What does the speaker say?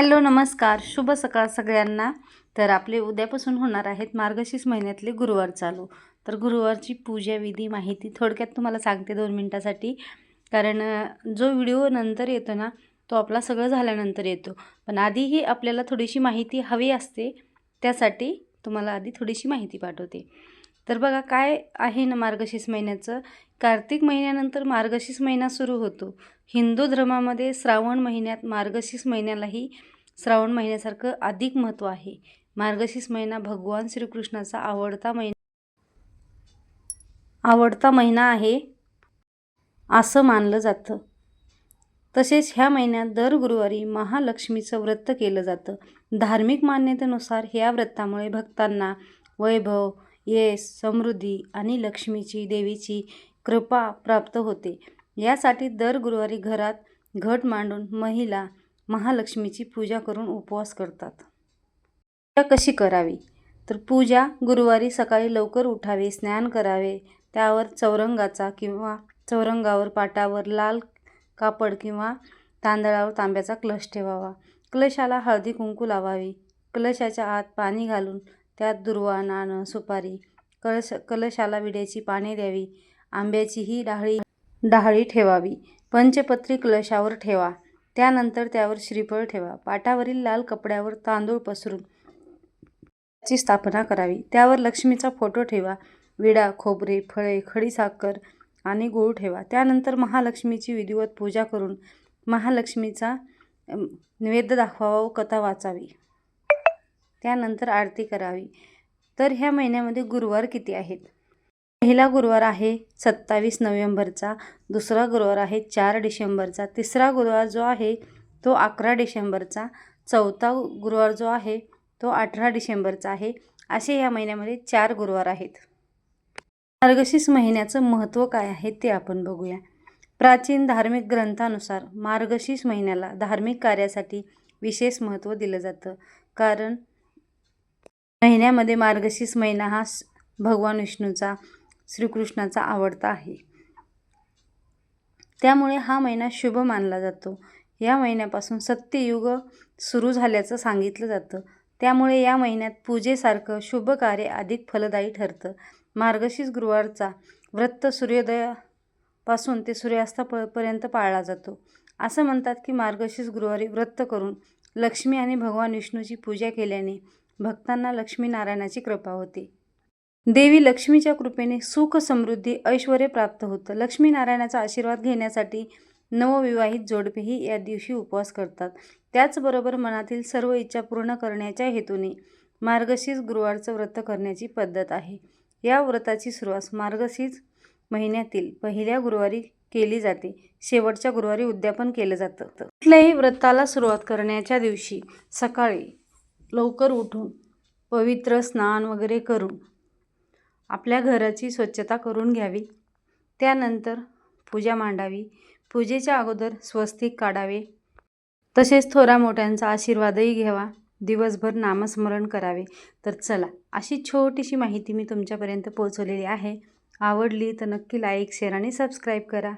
Hello नमस्कार. शुभ सकाळ सगळ्यांना. तर आपले उद्यापासून होणार आहेत मार्गशीर्ष महिन्यातले गुरुवार चालू. तर गुरुवारची पूजा विधी माहिती थोडक्यात तुम्हाला सांगते दोन मिनटासाठी. कारण जो व्हिडिओ नंतर येतो ना तो आपला सगळं झाल्यानंतर येतो. पण आधीही आपल्याला थोडीशी माहिती हवी असते त्यासाठी तुम्हाला आधी थोडीशी माहिती पाठवते. तर बघा काय आहे ना मार्गशीर्ष महिन्याचं? कार्तिक महिन्यानंतर मार्गशीर्ष महिना सुरू होतो. हिंदू धर्मामध्ये श्रावण महिन्यात मार्गशीर्ष महिन्यालाही श्रावण महिन्यासारखं अधिक महत्त्व आहे. मार्गशीर्ष महिना भगवान श्रीकृष्णाचा आवडता महिना आवडता महिना आहे असं मानलं जातं. तसेच ह्या महिन्यात दर गुरुवारी महालक्ष्मीचं व्रत केलं जातं. धार्मिक मान्यतेनुसार ह्या व्रतामुळे भक्तांना वैभव यश समृद्धी आणि लक्ष्मीची देवीची कृपा प्राप्त होते. यासाठी दर गुरुवारी घरात घट मांडून महिला महालक्ष्मीची पूजा करून उपवास करतात. पूजा कशी करावी? तर पूजा गुरुवारी सकाळी लवकर उठावे स्नान करावे. त्यावर चौरंगाचा किंवा चौरंगावर पाटावर लाल कापड किंवा तांदळावर तांब्याचा कलश ठेवावा. कलशाला हळदी कुंकू लावावी. कलशाच्या आत पाणी घालून त्यात दुर्वा नाणं सुपारी कळश कलशाला विड्याची पाने द्यावी. आंब्याचीही डाहळी डाहळी ठेवावी. पंचपत्री कलशावर ठेवा. त्यानंतर त्यावर श्रीफळ ठेवा. पाटावरील लाल कपड्यावर तांदूळ पसरून ची स्थापना करावी. त्यावर लक्ष्मीचा फोटो ठेवा. विडा खोबरे फळे खडीसाखर आणि गूळ ठेवा. त्यानंतर महालक्ष्मीची विधिवत पूजा करून महालक्ष्मीचा नैवेद्य दाखवावा व कथा वाचावी. त्यानंतर आरती करावी. तर ह्या महिन्यामध्ये गुरुवार किती आहेत? पहिला गुरुवार आहे सत्तावीस नोव्हेंबरचा दुसरा गुरुवार आहे चार डिसेंबरचा तिसरा गुरुवार जो आहे तो अकरा डिसेंबरचा चौथा गुरुवार जो आहे तो अठरा डिसेंबरचा आहे. असे या महिन्यामध्ये चार गुरुवार आहेत. मार्गशीर्ष महिन्याचं महत्त्व काय आहे ते आपण बघूया. प्राचीन धार्मिक ग्रंथानुसार मार्गशीर्ष महिन्याला धार्मिक कार्यासाठी विशेष महत्त्व दिलं जातं. कारण महिन्यामध्ये मार्गशीर्ष महिना हा स- भगवान विष्णूचा श्रीकृष्णाचा आवडता आहे. त्यामुळे हा महिना शुभ मानला जातो. या महिन्यापासून सत्ययुग सुरू झाल्याचं सांगितलं जातं. त्यामुळे या महिन्यात पूजेसारखं शुभ कार्य अधिक फलदायी ठरतं. मार्गशीर्ष गुरुवारचा व्रत सूर्योदयापासून ते सूर्यास्तापर्यंत पाळला जातो. असं म्हणतात की मार्गशीर्ष गुरुवारी व्रत करून लक्ष्मी आणि भगवान विष्णूची पूजा केल्याने भक्तांना लक्ष्मीनारायणाची कृपा होते. देवी लक्ष्मीच्या कृपेने सुख समृद्धी ऐश्वर प्राप्त होतं. लक्ष्मीनारायणाचा आशीर्वाद घेण्यासाठी नवविवाहित जोडपेही या दिवशी उपवास करतात. त्याचबरोबर मनातील सर्व इच्छा पूर्ण करण्याच्या हेतूने मार्गशीर्ष गुरुवारचं व्रत करण्याची पद्धत आहे. या व्रताची सुरुवात मार्गशीर्ष महिन्यातील पहिल्या गुरुवारी केली जाते. शेवटच्या गुरुवारी उद्यापन केलं जातं. कुठल्याही व्रताला सुरुवात करण्याच्या दिवशी सकाळी लवकर उठून पवित्र स्नान वगैरे करून आपल्या घराची स्वच्छता करून घ्यावी. त्यानंतर पूजा मांडावी. पूजेच्या अगोदर स्वस्तिक काढावे. तसेच थोरा मोठ्यांचा आशीर्वादही घ्यावा. दिवसभर नामस्मरण करावे. तर चला अशी छोटीशी माहिती मी तुमच्यापर्यंत पोहोचवलेली आहे. आवडली तर नक्की लाईक शेअर आणि सबस्क्राईब करा.